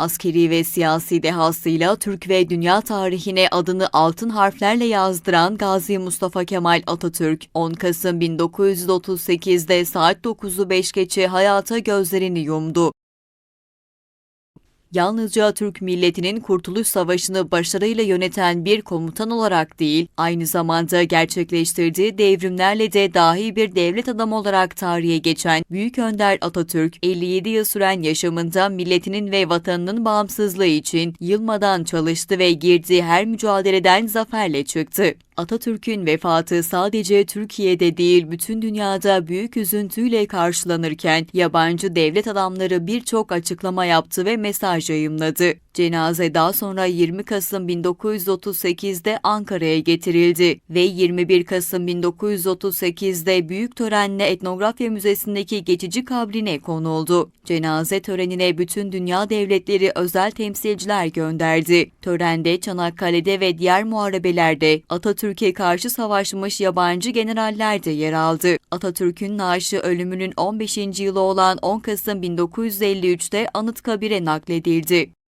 Askeri ve siyasi dehasıyla Türk ve dünya tarihine adını altın harflerle yazdıran Gazi Mustafa Kemal Atatürk, 10 Kasım 1938'de saat 9'u 5 geçe hayata gözlerini yumdu. Yalnızca Türk milletinin Kurtuluş Savaşı'nı başarıyla yöneten bir komutan olarak değil, aynı zamanda gerçekleştirdiği devrimlerle de dahi bir devlet adamı olarak tarihe geçen Büyük Önder Atatürk, 57 yıl süren yaşamında milletinin ve vatanının bağımsızlığı için yılmadan çalıştı ve girdiği her mücadeleden zaferle çıktı. Atatürk'ün vefatı sadece Türkiye'de değil bütün dünyada büyük üzüntüyle karşılanırken yabancı devlet adamları birçok açıklama yaptı ve mesaj yayımladı. Cenaze daha sonra 20 Kasım 1938'de Ankara'ya getirildi ve 21 Kasım 1938'de büyük törenle Etnografya Müzesi'ndeki geçici kabrine konuldu. Cenaze törenine bütün dünya devletleri özel temsilciler gönderdi. Törende Çanakkale'de ve diğer muharebelerde Atatürk'e karşı savaşmış yabancı generaller de yer aldı. Atatürk'ün naaşı ölümünün 15. yılı olan 10 Kasım 1953'te Anıtkabir'e nakledildi.